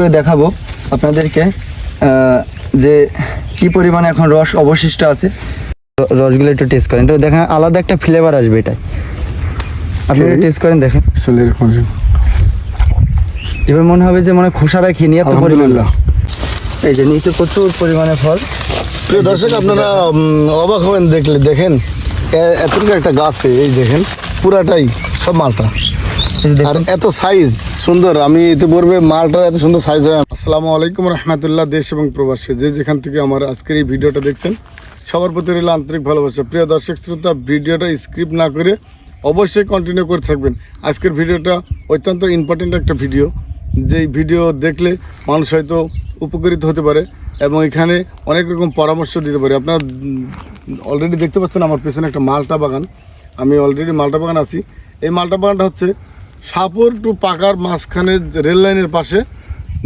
করে দেখাবো আপনাদেরকে যে কি পরিমাণে এখন রস অবশিষ্ট আছে। রসগুলো একটু টেস্ট করেন। এটা দেখেন আলাদা একটা ফ্লেভার আসবে এটাই আপনি টেস্ট করেন দেখেন। আসলে এরকম এবার মনে হবে যে মনে খোসাটা খেয়ে নিয়ে এত পরিমাণ। এই যে নিচে প্রচুর পরিমাণে ফল। প্রিয় দর্শক আপনারা অবাক হবেন দেখলে দেখেন এতটুকু একটা গাছে এই দেখেন পুরাটাই সব মালটা। আর এত সাইজ সুন্দর। আমি এতে বলবে মালটার এত সুন্দর সাইজ হয় আসসালামু আলাইকুম রহমতুল্লাহ দেশ এবং প্রবাসী। যে যেখান থেকে আমার আজকের এই ভিডিওটা দেখছেন সবার প্রতি রইল আন্তরিক ভালোবাসা। প্রিয় দর্শক শ্রোতা ভিডিওটা স্ক্রিপ্ট না করে অবশ্যই কন্টিনিউ করে থাকবেন। আজকের ভিডিওটা অত্যন্ত ইম্পর্টেন্ট একটা ভিডিও যেই ভিডিও দেখলে মানুষ হয়তো উপকৃত হতে পারে এবং এখানে অনেক রকম পরামর্শ দিতে পারে। আপনারা অলরেডি দেখতে পাচ্ছেন আমার পেছনে একটা মালটা বাগান। আমি অলরেডি মালটা বাগান আছি। এই মালটা বাগানটা হচ্ছে সাপুর টু পাকার মাঝখানে রেল লাইনের পাশে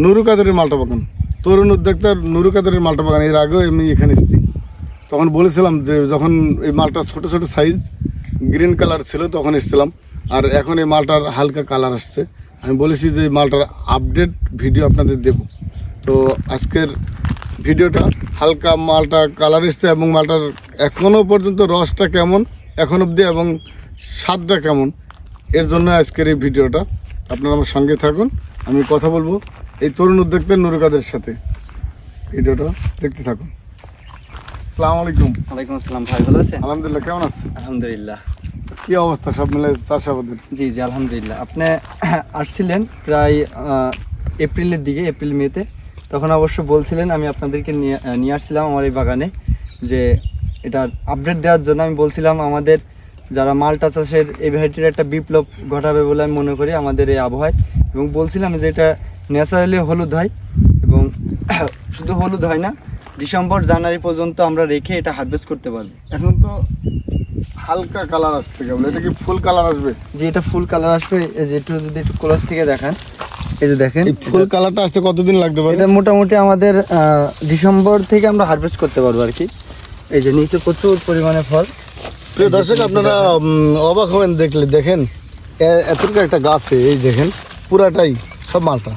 নুরু কাদেরের মালটা বাগান তরুণ উদ্যোক্তার নুরু কাদেরের মালটা বাগান এর আগেও আমি এখানে এসেছি। তখন বলেছিলাম যে যখন এই মালটা ছোট ছোট সাইজ, গ্রিন কালার ছিল, তখন এসেছিলাম। আর এখন এই মালটার হালকা কালার আসছে। আমি বলেছি যে মালটার আপডেট ভিডিও আপনাদের দেব। তো আজকের ভিডিওটা হালকা মালটা কালার এসছে এবং মালটার এখনও পর্যন্ত রসটা কেমন, এখন অবধি এবং স্বাদটা কেমন এর জন্য আজকের এই ভিডিওটা। আপনারা আমার সঙ্গে থাকুন। আমি কথা বলব এই তরুণ উদ্যোক্তা নুরু কাদের সাথে। ভিডিওটা দেখতে থাকুন। আসসালামু আলাইকুম। ওয়ালাইকুম আসসালাম ভাই ভালো আছেন? আলহামদুলিল্লাহ কেমন আছেন? আলহামদুলিল্লাহ। কি অবস্থা সব মিলে চাষাবাদের? জি জি আলহামদুলিল্লাহ। আপনি আসছিলেন প্রায় এপ্রিলের দিকে এপ্রিল মেতে। তখন অবশ্য বলছিলেন আমি আপনাদেরকে নিয়ে নিয়ে আসছিলাম আমার এই বাগানে যে এটা আপডেট দেওয়ার জন্য। আমি বলছিলাম আমাদের যারা মালটা চাষের এই ভ্যারাইটির একটা বিপ্লব ঘটাবে বলে আমি মনে করি আমাদের এই আবহাওয়ায়। এবং বলছিলাম যে এটা ন্যাচারালি হলুদ হয় এবং শুধু হলুদ হয় না ডিসেম্বর জানুয়ারি পর্যন্ত আমরা রেখে এটা হারভেস্ট করতে পারব। এখন তো হালকা কালার আসছে কেবল এটা কি ফুল কালার আসবে? যে এটা ফুল কালার আসবে। এই যে একটু যদি একটু ক্লোজ থেকে দেখান এই যে দেখেন ফুল কালারটা আসতে কতদিন লাগতে পারে? এটা মোটামুটি আমাদের ডিসেম্বর থেকে আমরা হারভেস্ট করতে পারব আর কি। এই যে নিচে প্রচুর পরিমাণে ফল। প্রিয় দর্শক আপনারা অবাক হবেন দেখলে দেখেন এতটুকু একটা গাছে এই দেখেন পুরাটাই সব মালটা।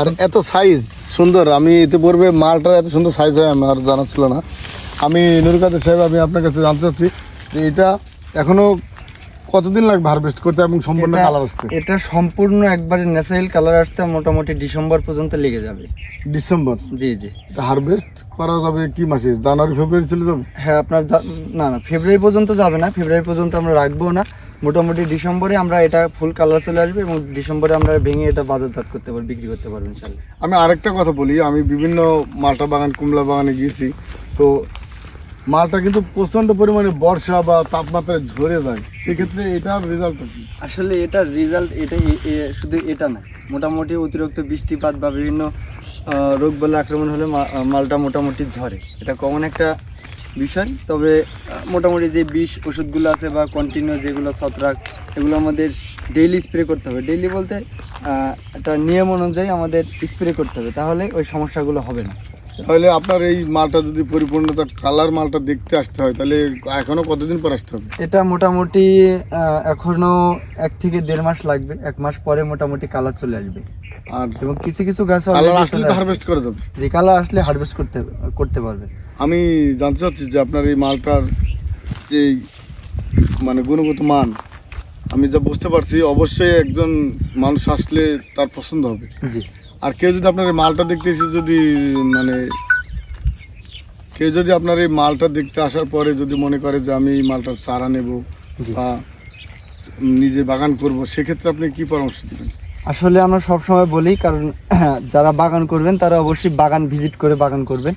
আর এত সাইজ সুন্দর। আমি এতে পড়বে মালটার এত সুন্দর সাইজ হয় আমার জানা ছিল না। আমি নুরুকাদের সাহেব আমি আপনার কাছে জানতে চাচ্ছি যে এটা এখনও কতদিন লাগবে হারভেস্ট করতে এবং সম্পূর্ণ কালার আসতে? এটা সম্পূর্ণ একবারে ন্যাচারাল কালার আসতে মোটামুটি ডিসেম্বর পর্যন্ত লেগে যাবে। ডিসেম্বর? জি জি। হারভেস্ট করা যাবে কি মাসে? জানুয়ারি ফেব্রুয়ারি চলে যাবে? হ্যাঁ আপনার না না ফেব্রুয়ারি পর্যন্ত যাবে না। ফেব্রুয়ারি পর্যন্ত আমরা রাখব না। মোটামুটি ডিসেম্বরে আমরা এটা ফুল কালার চলে আসবে এবং ডিসেম্বরে আমরা ভেঙে এটা বাজারজাত করতে পারব বিক্রি করতে পারব ইনশাল্লাহ আমি আরেকটা কথা বলি আমি বিভিন্ন মালটা বাগান কুমলা বাগানে গিয়েছি। তো মালটা কিন্তু প্রচণ্ড পরিমাণে বর্ষা বা তাপমাত্রায় ঝরে যায়। সেক্ষেত্রে এটার রেজাল্ট আসলে এটার রেজাল্ট এটা শুধু এটা না। মোটামুটি অতিরিক্ত বৃষ্টিপাত বা বিভিন্ন রোগ বলে আক্রমণ হলে মালটা মোটামুটি ঝরে। এটা কমন একটা বিষয়। তবে মোটামুটি যে বিষ ওষুধগুলো আছে বা কন্টিনিউ যেগুলো ছত্রাক, এগুলো আমাদের ডেইলি স্প্রে করতে হবে। ডেইলি বলতে একটা নিয়ম অনুযায়ী আমাদের স্প্রে করতে হবে। তাহলে ওই সমস্যাগুলো হবে না। তাহলে আপনার এই মালটা যদি পরিপূর্ণতা কালার মালটা দেখতে আসতে হয় তাহলে এখনও কতদিন পর আসতে হবে? এটা মোটামুটি এখনও এক থেকে দেড় মাস লাগবে এক মাস পরে মোটামুটি কালার চলে আসবে। আর এবং কিছু কিছু গাছ কালার আসলে। হারভেস্ট করা যাবে। যে কালার আসলে হারভেস্ট করতে করতে পারবে। আমি জানতে চাচ্ছি যে আপনার এই মালটার যে মানে গুণগত মান আমি যা বুঝতে পারছি অবশ্যই একজন মানুষ আসলে তার পছন্দ হবে। জি। আর কেউ যদি আপনার এই মালটা দেখতে এসে যদি মানে কেউ যদি আপনার এই মালটা দেখতে আসার পরে যদি মনে করে যে আমি এই মালটার চারা নেব বা নিজে বাগান করব সেক্ষেত্রে আপনি কি পরামর্শ দেবেন? আসলে আমরা সব সময় বলি কারণ যারা বাগান করবেন তারা অবশ্যই বাগান ভিজিট করে বাগান করবেন।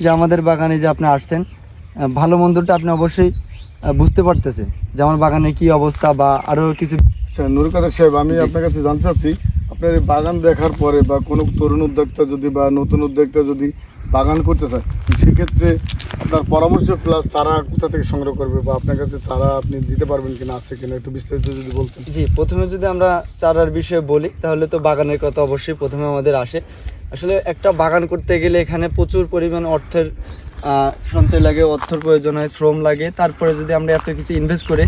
যে আমাদের বাগানে যে আপনি আসছেন ভালো মন্দটা আপনি অবশ্যই বুঝতে পারতেছেন যে আমার বাগানে কি অবস্থা বা আরও কিছু আচ্ছা নুর কাদের সাহেব আমি আপনার কাছে জানতে চাচ্ছি আপনার বাগান দেখার পরে বা কোনো তরুণ উদ্যোক্তা যদি বা নতুন উদ্যোক্তা যদি বাগান করতে চায়, সেক্ষেত্রে আপনার পরামর্শ প্লাস চারা কোথা থেকে সংগ্রহ করবে বা আপনার কাছে চারা আপনি দিতে পারবেন কিনা, আছে কিনা, একটু বিস্তারিত যদি বলতেন। জি, প্রথমে যদি আমরা চারার বিষয়ে বলি, তাহলে তো বাগানের কথা অবশ্যই প্রথমে আমাদের আসে। আসলে একটা বাগান করতে গেলে এখানে প্রচুর পরিমাণ অর্থের সঞ্চয় লাগে, অর্থর প্রয়োজন হয়, শ্রম লাগে। তারপরে যদি আমরা এত কিছু ইনভেস্ট করে,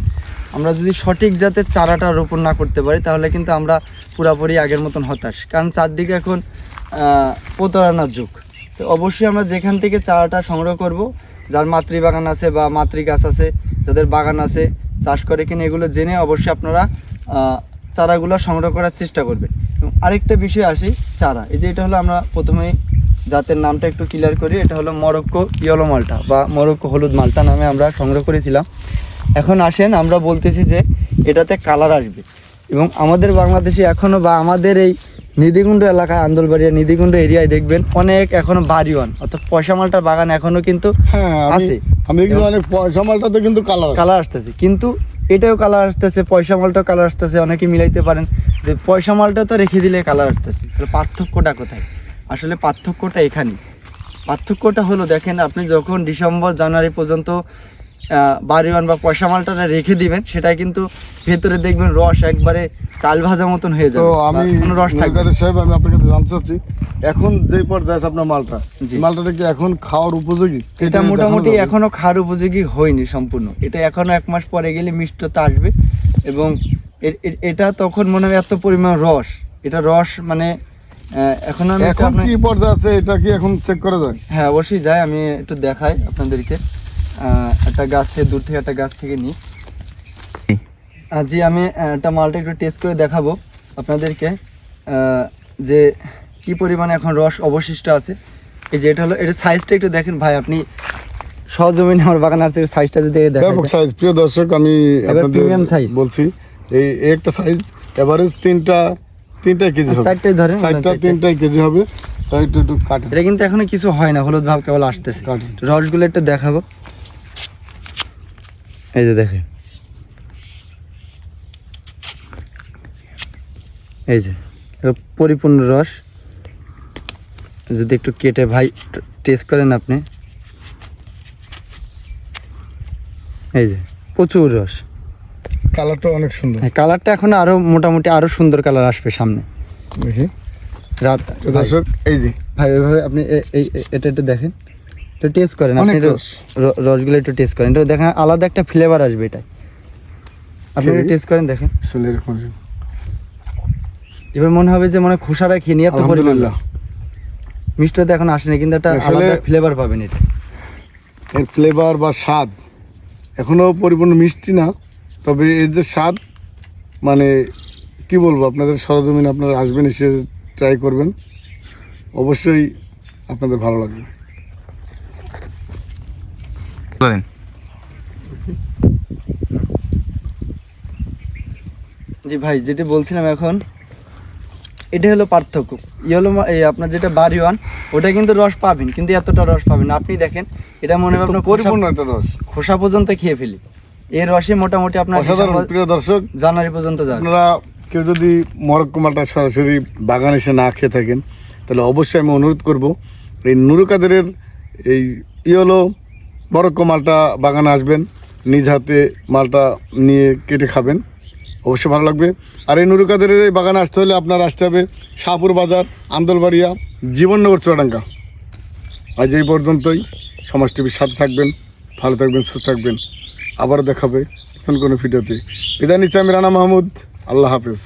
আমরা যদি সঠিক যাতে চারাটা রোপণ না করতে পারি, তাহলে কিন্তু আমরা পুরাপুরি আগের মতন হতাশ। কারণ চারদিকে এখন প্রতারণার যুগ। তো অবশ্যই আমরা যেখান থেকে চারাটা সংগ্রহ করব, যার মাতৃ বাগান আছে বা মাতৃ গাছ আছে, যাদের বাগান আছে, চাষ করে কিনা এগুলো জেনে অবশ্যই আপনারা চারাগুলো সংগ্রহ করার চেষ্টা করবেন। এবং আরেকটা বিষয় আসি, চারা। এই যে এটা হলো আমরা প্রথমেই জাতের নামটা একটু ক্লিয়ার করি এটা হলো মরক্কো ইয়েলো মালটা বা মরক্কো হলুদ মালটা নামে আমরা সংগ্রহ করেছিলাম। এখন আসেন আমরা বলতেছি যে এটাতে কালার আসবে। এবং আমাদের বাংলাদেশে এখনও বা আমাদের এই নিধিগুণ্ড এলাকায় আন্দোলবাড়িয়া নিধিগুণ্ড এরিয়ায় দেখবেন অনেক এখনও বাড়িওয়ান অর্থাৎ পয়সা মালটার বাগান এখনও কিন্তু হ্যাঁ আছে। আমি দেখি অনেক পয়সা মালটাতে কিন্তু কালার কালার আসতেছে। কিন্তু এটাও কালার আসতেছে পয়সা মালটাও কালার আসতেছে অনেকে মিলাইতে পারেন যে পয়সা মালটা তো রেখে দিলে কালার আসতেছে। তাহলে পার্থক্যটা কোথায়? আসলে পার্থক্যটা এখানে। পার্থক্যটা হলো দেখেন আপনি যখন ডিসেম্বর জানুয়ারি পর্যন্ত বাড়িওয়ান বা পয়সা মালটা রেখে দিবেন সেটা কিন্তু ভেতরে দেখবেন রস একবারে চাল ভাজা মতন হয়ে যাবে। আমি রস থাকবে সাহেব আমি আপনার কাছে জানতে চাচ্ছি এখন যে পর্যায়ে আছে আপনার মালটা জি। মালটাটা কি এখন খাওয়ার উপযোগী? এটা মোটামুটি? এখনও খাওয়ার উপযোগী হয়নি সম্পূর্ণ। এটা এখনও এক মাস পরে গেলে মিষ্টতা আসবে। এবং এটা তখন মনে হয় এত পরিমাণ রস। এটা রস মানে এখনও আমি এখন কি পর্যায়ে আছে? এটা কি এখন চেক করা যায়? হ্যাঁ অবশ্যই যাই আমি একটু দেখাই আপনাদেরকে। একটা গাছ থেকে দূর থেকে একটা গাছ থেকে নিই। জি আমি একটা মালটা একটু টেস্ট করে দেখাবো আপনাদেরকে। যে কি পরিমাণে এখন রস অবশিষ্ট আছে। এই যে এটা হলো এটা সাইজটা একটু দেখেন ভাই আপনি সহজমিনে আমার বাগান আছে সাইজটা যদি দেখেন। ব্যাপক সাইজ প্রিয় দর্শক আমি আপনাদের premium size। বলছি এই একটা সাইজ এভারেজ তিনটা তিনটাই কেজি হবে। চারটাই ধরেন চারটা। তিনটাই কেজি হবে। তাই একটু একটু কাটেন এটা কিন্তু এখনও কিছু হয় না হলুদ ভাব কেবল আসতেছে। রসগুলো একটু দেখাবো। এই যে দেখেন। এই যে পরিপূর্ণ রস। যদি একটু কেটে ভাই টেস্ট করেন আপনি। এই যে প্রচুর রস। কালারটা অনেক সুন্দর। হ্যাঁ কালারটা এখন আরও মোটামুটি আরও সুন্দর কালার আসবে সামনে। দেখি। রাত দর্শক এই যে। ভাই ওইভাবে আপনি এই এটা একটু দেখেন। একটু টেস্ট করেন আপনি। রসগুলো একটু টেস্ট করেন। এটা দেখেন আলাদা একটা ফ্লেভার আসবে এটা আপনি একটু টেস্ট করেন দেখেন। এরকম এবার মনে হবে যে মনে খুশারা খেয়ে নিয়ে এত আলহামদুলিল্লাহ। মিষ্টতা এখন আসেনি কিন্তু একটা আলাদা ফ্লেভার পাবেন এটা। এর ফ্লেভার বা স্বাদ এখনও পরিপূর্ণ মিষ্টি না। তবে এর যে স্বাদ মানে কি বলব আপনাদের সরজমিন আপনারা আসবেন এসে ট্রাই করবেন। অবশ্যই আপনাদের ভালো লাগবে। জি ভাই যেটা বলছিলাম এখন এটা হলো পার্থক্য। ইয়েলো এই আপনার যেটা বাড়ি ওয়ান ওটা কিন্তু রস পাবেন কিন্তু এতটা রস পাবেন আপনি দেখেন এটা মনে হবে তো আপনার পরিপূর্ণ একটা রস। খোসা পর্যন্ত খেয়ে ফেলি। এর রসে মোটামুটি আপনার অসাধারণ প্রিয় দর্শক। জানুয়ারি পর্যন্ত যাবে। আপনারা কেউ যদি মরক্কো মালটা সরাসরি বাগান এসে না খেয়ে থাকেন তাহলে অবশ্যই আমি অনুরোধ করব এই নুরুকাদেরের এই ইয়েলো মরক্কো মালটা বাগানে আসবেন নিজ হাতে মালটা নিয়ে কেটে খাবেন অবশ্যই ভালো লাগবে। আর এই নুরুকাদেরের এই বাগানে আসতে হলে আপনার আসতে হবে শাহপুর বাজার আন্দোলবাড়িয়া জীবননগর চুয়াডাঙ্গা। আজ এই পর্যন্তই। সমাজ টিভির সাথে থাকবেন ভালো থাকবেন সুস্থ থাকবেন। আবারও দেখাবে নতুন কোনো ভিডিওতে। বিদায় নিচ্ছি আমি রানা মাহমুদ। আল্লাহ হাফেজ।